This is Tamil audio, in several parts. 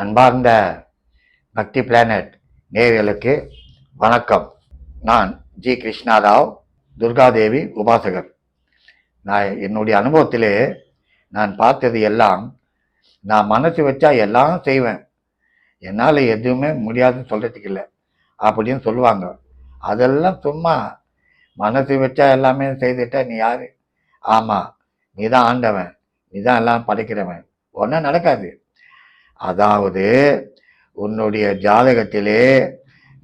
அன்பார்ந்த பக்தி பிளானட் நேர்களுக்கு வணக்கம். நான் ஜி கிருஷ்ணாராவ் துர்காதேவி உபாசகர். நான் என்னுடைய அனுபவத்திலே நான் பார்த்தது எல்லாம் நான் மனசு வச்சா எல்லாம் செய்வேன். என்னால் எதுவுமே முடியாதுன்னு சொல்கிறதுக்கு இல்லை. அப்படின்னு சொல்லுவாங்க. அதெல்லாம் சும்மா மனசு வச்சா எல்லாமே செய்துட்டா நீ யார்? ஆமாம் நீ தான் ஆண்டவன். நீ தான் எல்லாம் படைக்கிறவன். ஒன்றும் நடக்காது. அதாவது உன்னுடைய ஜாதகத்திலே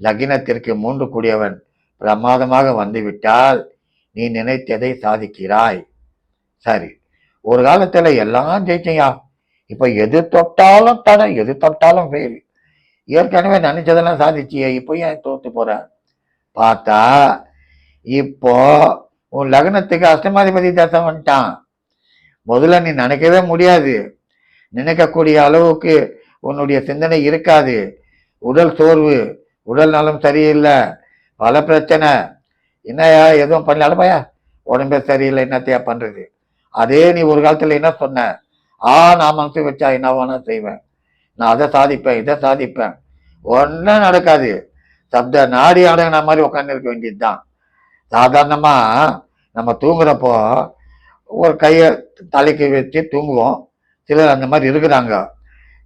லக்னத்திற்கு மூன்று கூடியவன் பிரமாதமாக வந்துவிட்டால் நீ நினைத்ததை சாதிக்கிறாய். சரி. ஒரு காலத்தில் எல்லாம் ஜெயிச்சையா? இப்போ எது தொட்டாலும் தடை எது தொட்டாலும் ஃபெயில் ஏற்கனவே நினைச்சதெல்லாம் சாதிச்சியே இப்போ ஏன் தோத்து போற? பார்த்தா இப்போ உன் லக்னத்துக்கு அஷ்டமாதிபதி தசம் வந்துட்டான். முதல்ல நீ நினைக்கவே முடியாது. நினைக்கக்கூடிய அளவுக்கு உன்னுடைய சிந்தனை இருக்காது. உடல் சோர்வு உடல் நலம் சரியில்லை பல பிரச்சனை. என்னையா எதுவும் பண்ணல? உடம்பே சரியில்லை என்னத்தையா பண்ணுறது அதே நீ ஒரு காலத்தில் என்ன சொன்ன? ஆ நான் மனசு வச்சா என்ன வேணா செய்வேன். நான் அதை சாதிப்பேன் இதை சாதிப்பேன். ஒன்றும் நடக்காது. சப்த நாடி அடங்கின மாதிரி உட்காந்து இருக்க வேண்டியதுதான். சாதாரணமாக நம்ம தூங்குறப்போ ஒரு கையை தலைக்கு வச்சு தூங்குவோம். சிலர் அந்த மாதிரி இருக்கிறாங்க.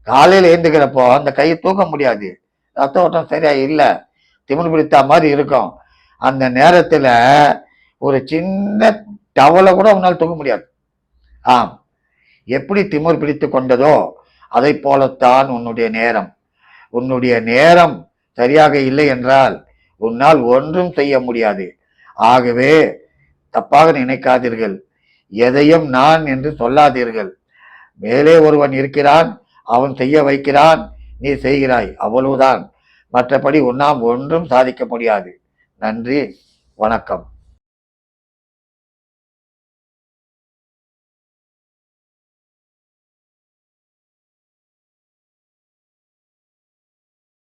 காலையில் எழுந்துக்கிறப்போ அந்த கையை தூக்க முடியாது. ரத்த ஓட்டம் சரியா இல்லை. திமிர் பிடித்த மாதிரி இருக்கும். அந்த நேரத்தில் ஒரு சின்ன டவலை கூட உன்னால் தூக்க முடியாது. ஆம். எப்படி திமிர் பிடித்து கொண்டதோ அதை போலத்தான் உன்னுடைய நேரம். உன்னுடைய நேரம் சரியாக இல்லை என்றால் உன்னால் ஒன்றும் செய்ய முடியாது. ஆகவே தப்பாக நினைக்காதீர்கள். எதையும் நான் என்று சொல்லாதீர்கள். மேலே ஒருவன் இருக்கிறான் அவன் செய்ய வைக்கிறான் நீ செய்கிறாய் அவ்வளவுதான். மற்றபடி உன்னால் ஒன்றும் சாதிக்க முடியாது. நன்றி வணக்கம்.